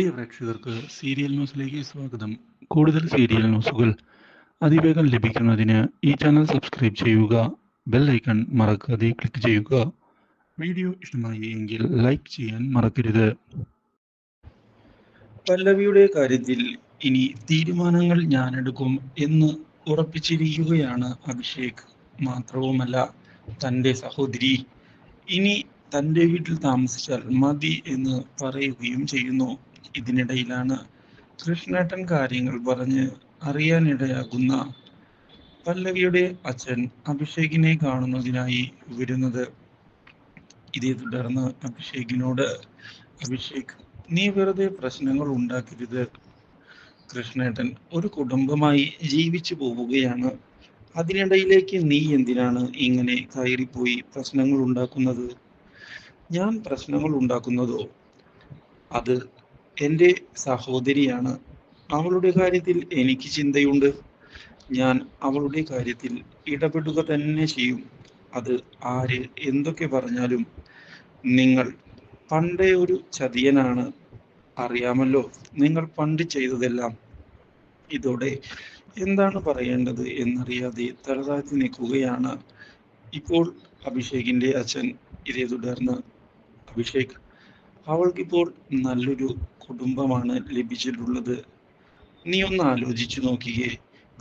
പ്രിയ പ്രേക്ഷകർക്ക് സീരിയൽ ന്യൂസിലേക്ക് സ്വാഗതം. കൂടുതൽ സീരിയൽ ന്യൂസുകൾ അതിവേഗം ലഭിക്കുന്നതിന് ഈ ചാനൽ സബ്സ്ക്രൈബ് ചെയ്യുക ബെൽ ഐക്കൺ മറക്കാതെ ക്ലിക്ക് ചെയ്യുക. വീഡിയോ ഇഷ്ടമായി എങ്കിൽ ലൈക്ക് ചെയ്യാൻ മറക്കരുത്. പല്ലവിയുടെ കാര്യത്തിൽ ഇനി തീരുമാനങ്ങൾ ഞാനെടുക്കും എന്ന് ഉറപ്പിച്ചിരിക്കുകയാണ് അഭിഷേക്. മാത്രവുമല്ല തന്റെ സഹോദരി ഇനി തന്റെ വീട്ടിൽ താമസിച്ചാൽ മതി എന്ന് പറയുകയും ചെയ്യുന്നു. ഇതിനിടയിലാണ് കൃഷ്ണേട്ടൻ കാര്യങ്ങൾ പറഞ്ഞ് അറിയാനിടയാകുന്ന പല്ലവിയുടെ അച്ഛൻ അഭിഷേകിനെ കാണുന്നതിനായി വരുന്നത്. ഇതേ തുടർന്ന് അഭിഷേകിനോട് അഭിഷേക് നീ വെറുതെ പ്രശ്നങ്ങൾ ഉണ്ടാക്കരുത്. കൃഷ്ണേട്ടൻ ഒരു കുടുംബമായി ജീവിച്ചു പോവുകയാണ്. അതിനിടയിലേക്ക് നീ എന്തിനാണ് ഇങ്ങനെ കയറിപ്പോയി പ്രശ്നങ്ങൾ ഉണ്ടാക്കുന്നത്? ഞാൻ പ്രശ്നങ്ങൾ ഉണ്ടാക്കുന്നതോ? അത് എന്റെ സഹോദരിയാണ്. അവളുടെ കാര്യത്തിൽ എനിക്ക് ചിന്തയുണ്ട്. ഞാൻ അവളുടെ കാര്യത്തിൽ ഇടപെടുക തന്നെ ചെയ്യും. അത് ആര് എന്തൊക്കെ പറഞ്ഞാലും നിങ്ങൾ പണ്ടേ ഒരു ചതിയനാണ്. അറിയാമല്ലോ നിങ്ങൾ പണ്ട് ചെയ്തതെല്ലാം. ഇതോടെ എന്താണ് പറയേണ്ടത് എന്നറിയാതെ തലതാഴ്ത്തി നിൽക്കുകയാണ്. ഇപ്പോൾ അഭിഷേകിന്റെ അച്ഛൻ ഇതേ തുടർന്ന്. അഭിഷേക് അവൾക്കിപ്പോൾ നല്ലൊരു കുടുംബമാണ് ലഭിച്ചിട്ടുള്ളത്. നീ ഒന്ന് ആലോചിച്ചു നോക്കിയേ.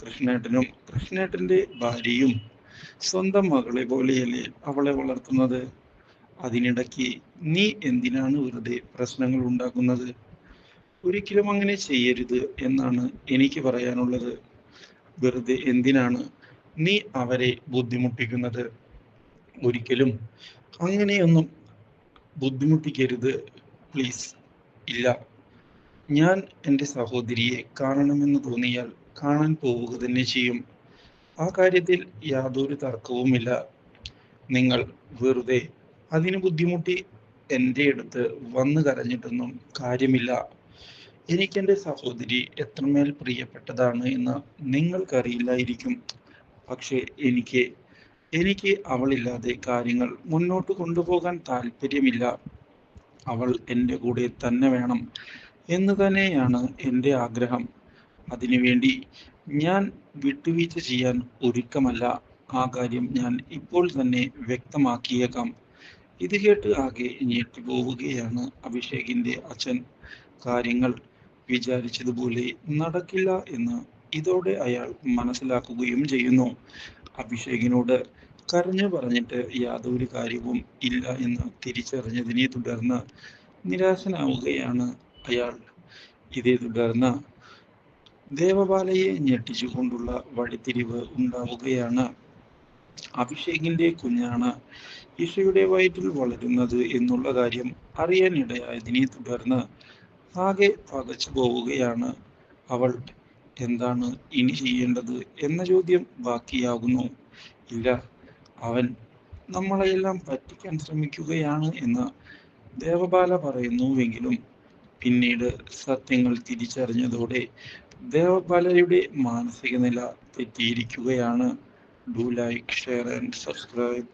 കൃഷ്ണേട്ടനും കൃഷ്ണേട്ടന്റെ ഭാര്യയും സ്വന്തം മകളെ പോലെയല്ലേ അവളെ വളർത്തുന്നത്? അതിനിടയ്ക്ക് നീ എന്തിനാണ് വെറുതെ പ്രശ്നങ്ങൾ ഉണ്ടാക്കുന്നത്? ഒരിക്കലും അങ്ങനെ ചെയ്യരുത് എന്നാണ് എനിക്ക് പറയാനുള്ളത്. വെറുതെ എന്തിനാണ് നീ അവരെ ബുദ്ധിമുട്ടിക്കുന്നത്? ഒരിക്കലും അങ്ങനെയൊന്നും ബുദ്ധിമുട്ടിക്കരുത്. പ്ലീസ് ഇല്ല. ഞാൻ എന്റെ സഹോദരിയെ കാണണമെന്ന് തോന്നിയാൽ കാണാൻ പോവുക തന്നെ ചെയ്യും. ആ കാര്യത്തിൽ യാതൊരു തർക്കവുമില്ല. നിങ്ങൾ വെറുതെ അതിന് ബുദ്ധിമുട്ടി എന്റെ അടുത്ത് വന്നു കരഞ്ഞിട്ടൊന്നും കാര്യമില്ല. എനിക്കെന്റെ സഹോദരി എത്രമേൽ പ്രിയപ്പെട്ടതാണ് എന്ന് നിങ്ങൾക്കറിയില്ലായിരിക്കും. പക്ഷേ എനിക്ക് എനിക്ക് അവളില്ലാതെ കാര്യങ്ങൾ മുന്നോട്ട് കൊണ്ടുപോകാൻ താല്പര്യമില്ല അവൾ എന്റെ കൂടെ തന്നെ വേണം. എന്ന് തന്നെയാണ് എന്റെ ആഗ്രഹം. അതിനുവേണ്ടി ഞാൻ വിട്ടുവീഴ്ച ചെയ്യാൻ ഒരുക്കമല്ല. ആ കാര്യം ഞാൻ ഇപ്പോൾ തന്നെ വ്യക്തമാക്കിയേക്കാം. ഇത് കേട്ട് ആകെ ഞെട്ടിപ്പോവുകയാണ് അഭിഷേകിന്റെ അച്ഛൻ. കാര്യങ്ങൾ വിചാരിച്ചതുപോലെ നടക്കില്ല എന്ന് ഇതോടെ അയാൾ മനസ്സിലാക്കുകയും ചെയ്യുന്നു. അഭിഷേകിനോട് കരഞ്ഞു പറഞ്ഞിട്ട് യാതൊരു കാര്യവും ഇല്ല എന്ന് തിരിച്ചറിഞ്ഞതിനെ തുടർന്ന് നിരാശനാവുകയാണ് അയാൾ ഇതേ തുടർന്ന് ദേവബാലയെ ഞെട്ടിച്ചുകൊണ്ടുള്ള വഴിത്തിരിവ് ഉണ്ടാവുകയാണ്. അഭിഷേകിന്റെ കുഞ്ഞാണ് ഈശോയുടെ വയറ്റിൽ വളരുന്നത് എന്നുള്ള കാര്യം അറിയാനിടയായതിനെ തുടർന്ന് ആകെ പകച്ചു പോവുകയാണ്. അവൾ എന്താണ് ഇനി ചെയ്യേണ്ടത് എന്ന ചോദ്യം ബാക്കിയാകുന്നു. ഇല്ല അവൻ നമ്മളെയെല്ലാം പറ്റിക്കാൻ ശ്രമിക്കുകയാണ് എന്ന് ദേവബാല പറയുന്നുവെങ്കിലും പിന്നീട് സത്യങ്ങൾ തിരിച്ചറിഞ്ഞതോടെ ദേവബാലയുടെ മാനസിക നില തെറ്റിയിരിക്കുകയാണ്. Do like share and subscribe